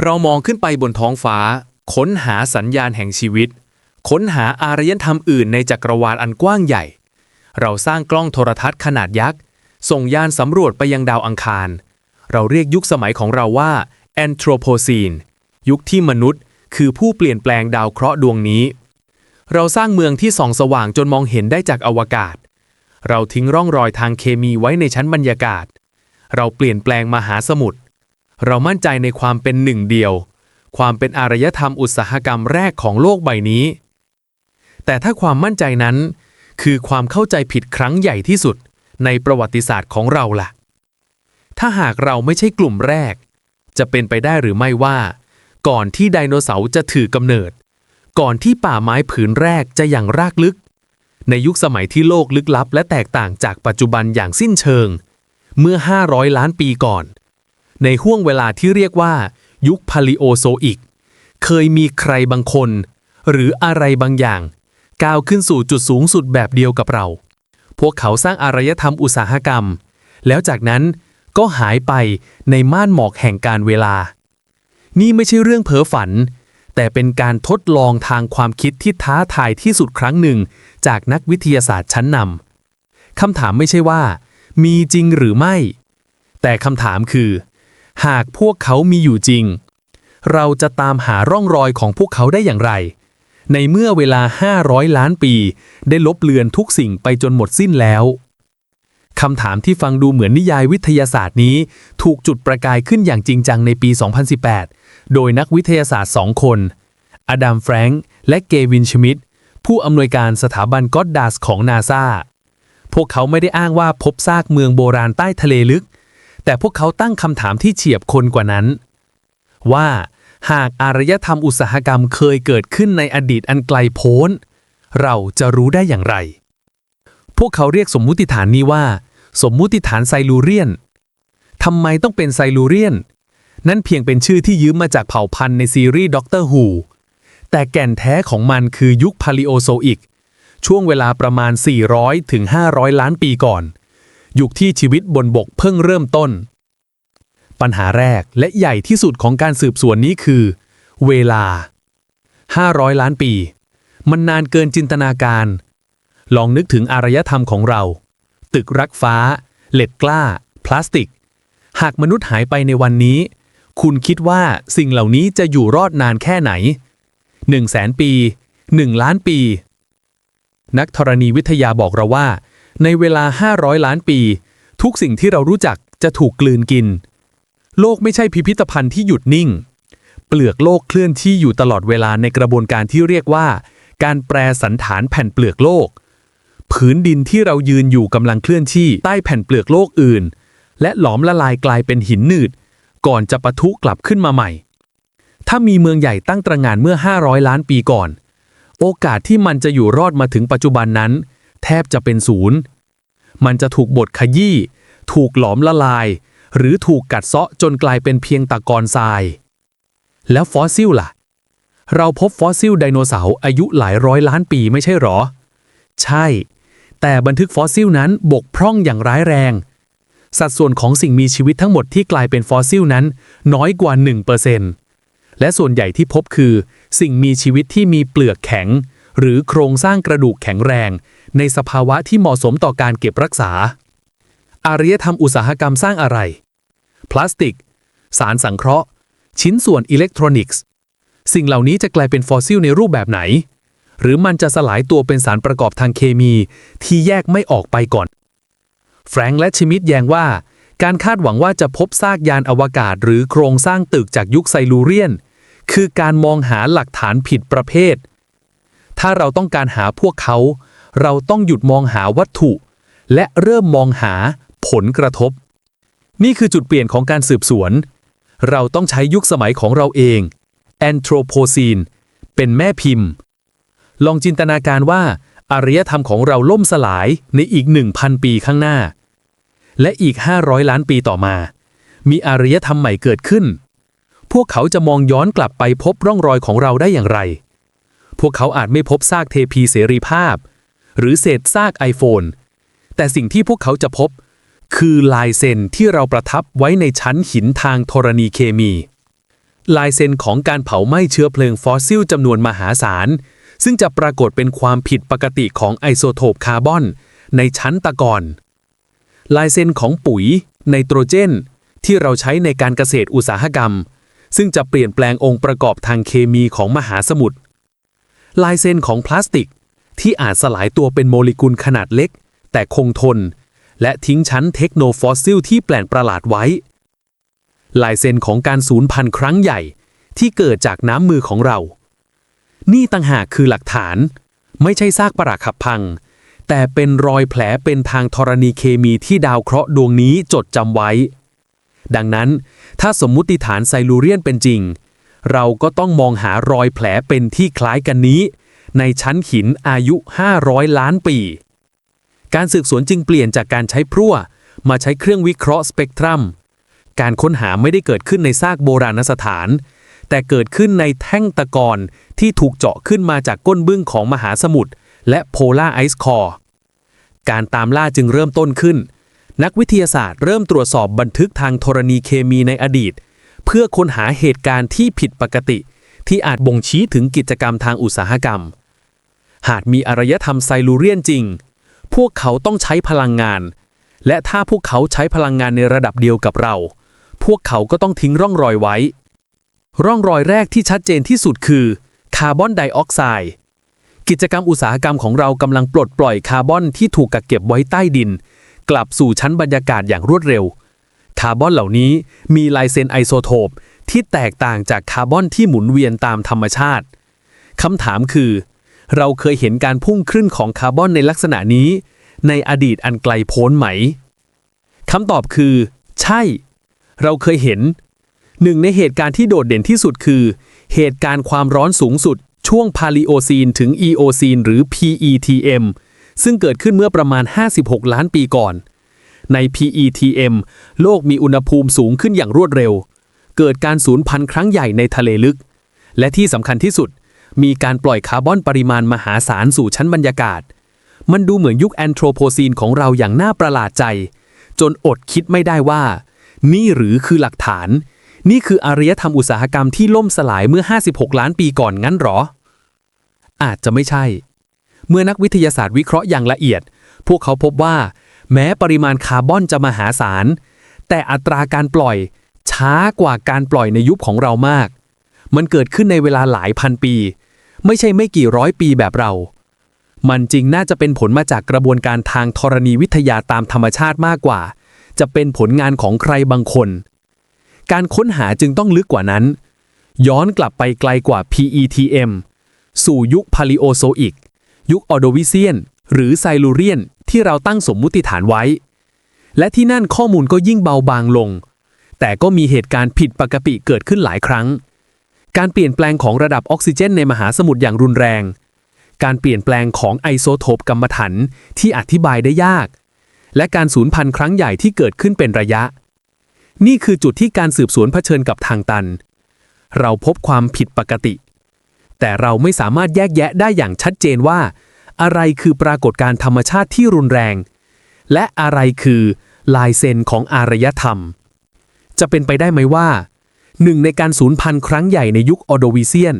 เรามองขึ้นไปบนท้องฟ้า ค้นหาสัญญาณแห่งชีวิต ค้นหาอารยธรรมอื่นในจักรวาลอันกว้างใหญ่ เราสร้างกล้องโทรทัศน์ขนาดยักษ์ ส่งยานสำรวจไปยังดาวอังคาร เราเรียกยุคสมัยของเราว่าแอนโทรโพซีนยุคที่มนุษย์ คือผู้เปลี่ยนแปลงดาวเคราะห์ดวงนี้ เราสร้างเมืองที่ส่องสว่างจนมองเห็นได้จากอวกาศ เราทิ้งร่องรอยทางเคมีไว้ในชั้นบรรยากาศ เราเปลี่ยนแปลงมหาสมุทร เรามั่นใจในความเป็นหนึ่งเดียว ความเป็นอารยธรรมอุตสาหกรรมแรกของโลกใบนี้ แต่ถ้าความมั่นใจนั้น คือความเข้าใจผิดครั้งใหญ่ที่สุดในประวัติศาสตร์ของเราล่ะ ถ้าหากเราไม่ใช่กลุ่มแรก จะเป็นไปได้หรือไม่ว่า ก่อนที่ไดโนเสาร์จะถือกำเนิด ก่อนที่ป่าไม้ผืนแรกจะอย่างรากลึก ในยุคสมัยที่โลกลึกลับ และแตกต่างจากปัจจุบันอย่างสิ้นเชิง เมื่อ 500 ล้านปีก่อน ในห้วงเวลาที่เรียกว่า ยุคพาลิโอโซอิก เคยมีใครบางคน หรืออะไรบางอย่าง ก้าวขึ้นสู่จุดสูงสุดแบบเดียวกับเรา พวกเขาสร้างอารยธรรมอุตสาหกรรม แล้วจากนั้นก็หายไปในม่านหมอกแห่งการเวลา นี่ไม่ใช่เรื่องเพ้อฝัน แต่เป็นการทดลองทางความคิดที่ท้าทายที่สุดครั้งหนึ่ง จากนักวิทยาศาสตร์ชั้นนำคำถามไม่ใช่ว่า มีจริงหรือไม่ แต่คำถามคือ หากพวกเขามีอยู่จริง เราจะตามหาร่องรอยของพวกเขาได้อย่างไร ในเมื่อเวลา 500 ล้านปี ได้ลบเลือนทุกสิ่งไปจนหมดสิ้นแล้วคำถามที่ฟังดูเหมือนนิยายวิทยาศาสตร์นี้ ถูกจุดประกายขึ้นอย่างจริงจังในปี 2018 โดยนักวิทยาศาสตร์สองคน อดัมแฟรงค์และเกวินชมิดผู้อำนวยการสถาบันก็อดดัสของนาซาพวกเขาไม่ได้อ้างว่าพบซากเมืองโบราณใต้ทะเลลึก แต่พวกเขาตั้งคำถามที่เฉียบคนกว่านั้น ว่าหากอารยธรรมอุตสาหกรรมเคยเกิดขึ้นในอดีตอันไกลโพ้น เราจะรู้ได้อย่างไร พวกเขาเรียกสมมุติฐานนี้ว่า สมมุติฐานไซลูเรียนทำไมต้องเป็นไซลูเรียน นั่นเพียงเป็นชื่อที่ยืมมาจากเผ่าพันธุ์ในซีรีส์ด็อกเตอร์ฮูแต่แก่นแท้ของมันคือยุคพาลิโอโซอิก ช่วงเวลาประมาณ 400ถึง500 ล้านปีก่อน ยุคที่ชีวิตบนบกเพิ่งเริ่มต้น ปัญหาแรกและใหญ่ที่สุดของการสืบสวนนี้คือ เวลา 500 ล้านปี มันนานเกินจินตนาการ ลองนึกถึงอารยธรรมของเรา ตึกรักฟ้า เหล็กกล้า พลาสติก หากมนุษย์หายไปในวันนี้ คุณคิดว่าสิ่งเหล่านี้จะอยู่รอดนานแค่ไหน1 0 0 0 0แสนปี 1 ล้านปี นักธรณีวิทยาบอกเราว่า ในเวลา 500 ล้านปี ทุกสิ่งที่เรารู้จักจะถูกกลืนกิน โลกไม่ใช่พิพิธภัณฑ์ที่หยุดนิ่ง เปลือกโลกเคลื่อนที่อยู่ตลอดเวลาในกระบวนการที่เรียกว่า การแปรสันฐานแผ่นเปลือกโลก ผืนดินที่เรายืนอยู่กำลังเคลื่อนที่ใต้แผ่นเปลือกโลกอื่น และหลอมละลายกลายเป็นหินหนืด ก่อนจะปะทุกลับขึ้นมาใหม่ ถ้ามีเมืองใหญ่ตั้งตระหง่านเมื่อ 500 ล้านปีก่อน โอกาสที่มันจะอยู่รอดมาถึงปัจจุบันนั้น แทบจะเป็นศูนย์ มันจะถูกบดขยี้ ถูกหลอมละลาย หรือถูกกัดเซาะจนกลายเป็นเพียงตะกอนทราย แล้วฟอสซิลล่ะ เราพบฟอสซิลไดโนเสาร์อายุหลายร้อยล้านปีไม่ใช่หรอ ใช่ แต่บันทึกฟอสซิลนั้นบกพร่องอย่างร้ายแรง สัดส่วนของสิ่งมีชีวิตทั้งหมดที่กลายเป็นฟอสซิลนั้น น้อยกว่า1%และส่วนใหญ่ที่พบคือ สิ่งมีชีวิตที่มีเปลือกแข็ง หรือโครงสร้างกระดูกแข็งแรง ในสภาวะที่เหมาะสมต่อการเก็บรักษา อารยธรรมอุตสาหกรรมสร้างอะไร พลาสติก สารสังเคราะห์ ชิ้นส่วนอิเล็กทรอนิกส์ สิ่งเหล่านี้จะกลายเป็นฟอสซิลในรูปแบบไหน หรือมันจะสลายตัวเป็นสารประกอบทางเคมีที่แยกไม่ออกไปก่อน แฟรงค์และชิมิดแยงว่า การคาดหวังว่าจะพบซากยานอวกาศ หรือโครงสร้างตึกจากยุคไซลูเรียน คือการมองหาหลักฐานผิดประเภทถ้าเราต้องการหาพวกเขา เราต้องหยุดมองหาวัตถุ และเริ่มมองหาผลกระทบ นี่คือจุดเปลี่ยนของการสืบสวน เราต้องใช้ยุคสมัยของเราเอง แอนโทรโพซีน เป็นแม่พิมพ์ ลองจินตนาการว่าอารยธรรมของเราล่มสลายในอีก 1,000 ปีข้างหน้า และอีก 500 ล้านปีต่อมา มีอารยธรรมใหม่เกิดขึ้น พวกเขาจะมองย้อนกลับไปพบร่องรอยของเราได้อย่างไร พวกเขาอาจไม่พบซากเทพีเสรีภาพ หรือเศษซากไอโฟนแต่สิ่งที่พวกเขาจะพบ คือลายเซ็นที่เราประทับไว้ในชั้นหินทางธรณีเคมี ลายเซ็นของการเผาไหม้เชื้อเพลิงฟอสซิลจำนวนมหาศาล ซึ่งจะปรากฏเป็นความผิดปกติของไอโซโทปคาร์บอนในชั้นตะกอนลายเซ็นของปุ๋ย ไนโตรเจน ที่เราใช้ในการเกษตรอุตสาหกรรม ซึ่งจะเปลี่ยนแปลงองค์ประกอบทางเคมีของมหาสมุทรลายเซ็นของพลาสติก ที่อาจสลายตัวเป็นโมเลกุลขนาดเล็ก แต่คงทน และทิ้งชั้นเทคโนฟอสซิลที่แปลกประหลาดไว้ ลายเซ็นของการสูญพันธุ์ครั้งใหญ่ที่เกิดจากน้ำมือของเรา นี่ต่างหากคือหลักฐาน ไม่ใช่ซากปรักหักพัง แต่เป็นรอยแผลเป็นทางธรณีเคมีที่ดาวเคราะห์ดวงนี้จดจำไว้ ดังนั้น ถ้าสมมุติฐานไซลูเรียนเป็นจริง เราก็ต้องมองหารอยแผลเป็นที่คล้ายกันนี้ ในชั้นหินอายุ 500 ล้านปี การสืบสวนจึงเปลี่ยนจากการใช้พรั่ว มาใช้เครื่องวิเคราะห์สเปกตรัม การค้นหาไม่ได้เกิดขึ้นในซากโบราณสถาน แต่เกิดขึ้นในแท่งตะกอนที่ถูกเจาะขึ้นมาจากก้นบึ้งของมหาสมุทรและโพลาร์ไอซ์คอร์การตามล่าจึงเริ่มต้นขึ้น นักวิทยาศาสตร์เริ่มตรวจสอบบันทึกทางธรณีเคมีในอดีต เพื่อค้นหาเหตุการณ์ที่ผิดปกติ ที่อาจบ่งชี้ถึงกิจกรรมทางอุตสาหกรรม หากมีอารยธรรมไซลูเรียนจริง พวกเขาต้องใช้พลังงาน และถ้าพวกเขาใช้พลังงานในระดับเดียวกับเรา พวกเขาก็ต้องทิ้งร่องรอยไว้ ร่องรอยแรกที่ชัดเจนที่สุดคือคาร์บอนไดออกไซด์กิจกรรมอุตสาหกรรมของเรากำลังปลดปล่อยคาร์บอนที่ถูกกักเก็บไว้ใต้ดิน กลับสู่ชั้นบรรยากาศอย่างรวดเร็ว คาร์บอนเหล่านี้มีลายเซ็นไอโซโทปที่แตกต่างจากคาร์บอนที่หมุนเวียนตามธรรมชาติคำถามคือ เราเคยเห็นการพุ่งขึ้นของคาร์บอนในลักษณะนี้ ในอดีตอันไกลโพ้นไหมคำตอบคือ ใช่ เราเคยเห็น หนึ่งในเหตุการณ์ที่โดดเด่นที่สุดคือ เหตุการณ์ความร้อนสูงสุด ช่วงพาลิโอซีนถึงอีโอซีนหรือ PETM ซึ่งเกิดขึ้นเมื่อประมาณ 56 ล้านปีก่อน ใน PETM โลกมีอุณหภูมิสูงขึ้นอย่างรวดเร็ว เกิดการสูญพันธุ์ครั้งใหญ่ในทะเลลึก และที่สำคัญที่สุด มีการปล่อยคาร์บอนปริมาณมหาศาลสู่ชั้นบรรยากาศ มันดูเหมือนยุคแอนโทรโพซีนของเราอย่างน่าประหลาดใจ จนอดคิดไม่ได้ว่า นี่หรือคือหลักฐาน นี่คืออารยธรรมอุตสาหกรรมที่ล่มสลายเมื่อ 56 ล้านปีก่อนงั้นหรอ อาจจะไม่ใช่ เมื่อนักวิทยาศาสตร์วิเคราะห์อย่างละเอียด พวกเขาพบว่า แม้ปริมาณคาร์บอนจะมหาศาล แต่อัตราการปล่อยช้ากว่าการปล่อยในยุคของเรามาก มันเกิดขึ้นในเวลาหลายพันปี ไม่ใช่ไม่กี่ร้อยปีแบบเรา มันจริงน่าจะเป็นผลมาจากกระบวนการทางธรณีวิทยาตามธรรมชาติมากกว่า จะเป็นผลงานของใครบางคน การค้นหาจึงต้องลึกกว่านั้น ย้อนกลับไปไกลกว่า PETM สู่ยุคพาลิโอโซอิก ยุคออโดวิเซียน หรือไซลูเรียนที่เราตั้งสมมุติฐานไว้ และที่นั่นข้อมูลก็ยิ่งเบาบางลง แต่ก็มีเหตุการณ์ผิดปกติเกิดขึ้นหลายครั้ง การเปลี่ยนแปลงของระดับออกซิเจนในมหาสมุทรอย่างรุนแรง การเปลี่ยนแปลงของไอโซโทปกัมมันถันที่อธิบายได้ยาก และการสูญพันธุ์ครั้งใหญ่ที่เกิดขึ้นเป็นระยะ นี่คือจุดที่การสืบสวนเผชิญกับทางตัน เราพบความผิดปกติ แต่เราไม่สามารถแยกแยะได้อย่างชัดเจนว่า อะไรคือปรากฏการธรรมชาติที่รุนแรง และอะไรคือลายเซ็นของอารยธรรม จะเป็นไปได้ไหมว่า หนึ่งในการสูญพันธุ์ครั้งใหญ่ในยุคออโดวิเซียน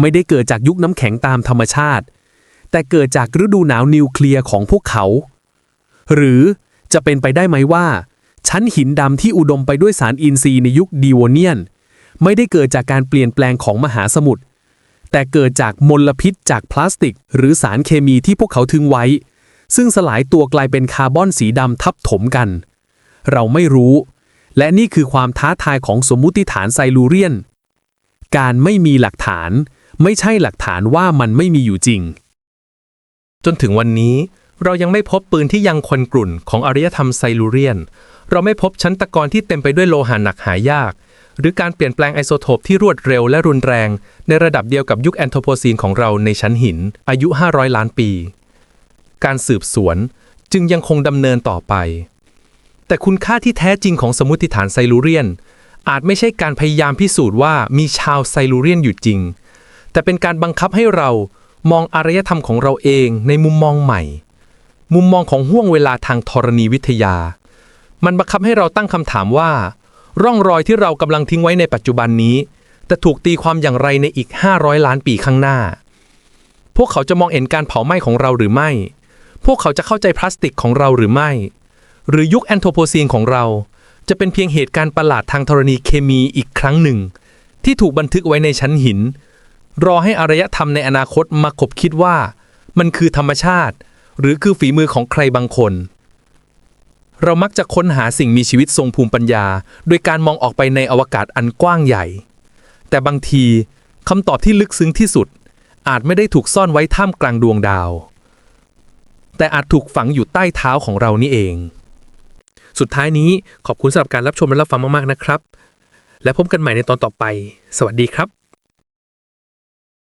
ไม่ได้เกิดจากยุคน้ำแข็งตามธรรมชาติ แต่เกิดจากฤดูหนาวนิวเคลียร์ของพวกเขา หรือจะเป็นไปได้ไหมว่า ชั้นหินดำที่อุดมไปด้วยสารอินทรีย์ในยุคดีโวเนียน ไม่ได้เกิดจากการเปลี่ยนแปลงของมหาสมุทรแต่เกิดจากมลพิษจากพลาสติก หรือสารเคมีที่พวกเขาทิ้งไว้ ซึ่งสลายตัวกลายเป็นคาร์บอนสีดำทับถมกัน เราไม่รู้ และนี่คือความท้าทายของสมมุติฐานไซลูเรียน การไม่มีหลักฐาน ไม่ใช่หลักฐานว่ามันไม่มีอยู่จริง จนถึงวันนี้เรายังไม่พบปืนที่ยังคนกลุ่นของอารยธรรมไซลูเรียน เราไม่พบชั้นตะกอนที่เต็มไปด้วยโลหะหนักหายาก หรือการเปลี่ยนแปลงไอโซโทปที่รวดเร็วและรุนแรง ในระดับเดียวกับยุคแอนโทโพซีนของเราในชั้นหิน อายุ 500 ล้านปี การสืบสวนจึงยังคงดำเนินต่อไป แต่คุณค่าที่แท้จริงของสมมติฐานไซลูเรียน อาจไม่ใช่การพยายามพิสูจน์ว่ามีชาวไซลูเรียนอยู่จริง แต่เป็นการบังคับให้เรามองอารยธรรมของเราเองในมุมมองใหม่ มุมมองของห่วงเวลาทางธรณีวิทยา มันบังคับให้เราตั้งคำถามว่า ร่องรอยที่เรากำลังทิ้งไว้ในปัจจุบันนี้แต่ถูกตีความอย่างไรในอีก 500 ล้านปีข้างหน้า พวกเขาจะมองเห็นการเผาไหม้ของเราหรือไม่ พวกเขาจะเข้าใจพลาสติกของเราหรือไม่ หรือยุคแอนโทโพซีนของเรา จะเป็นเพียงเหตุการณ์ประหลาดทางธรณีเคมีอีกครั้งหนึ่ง ที่ถูกบันทึกไว้ในชั้นหิน รอให้อารยธรรมในอนาคตมาคบคิดว่า มันคือธรรมชาติ หรือคือฝีมือของใครบางคน เรามักจะค้นหาสิ่งมีชีวิตทรงภูมิปัญญา โดยการมองออกไปในอวกาศอันกว้างใหญ่ แต่บางทีคำตอบที่ลึกซึ้งที่สุด อาจไม่ได้ถูกซ่อนไว้ท่ามกลางดวงดาว แต่อาจถูกฝังอยู่ใต้เท้าของเรานี่เอง สุดท้ายนี้ขอบคุณสำหรับการรับชมและรับฟังมากๆนะครับ และพบกันใหม่ในตอนต่อไป สวัสดีครับ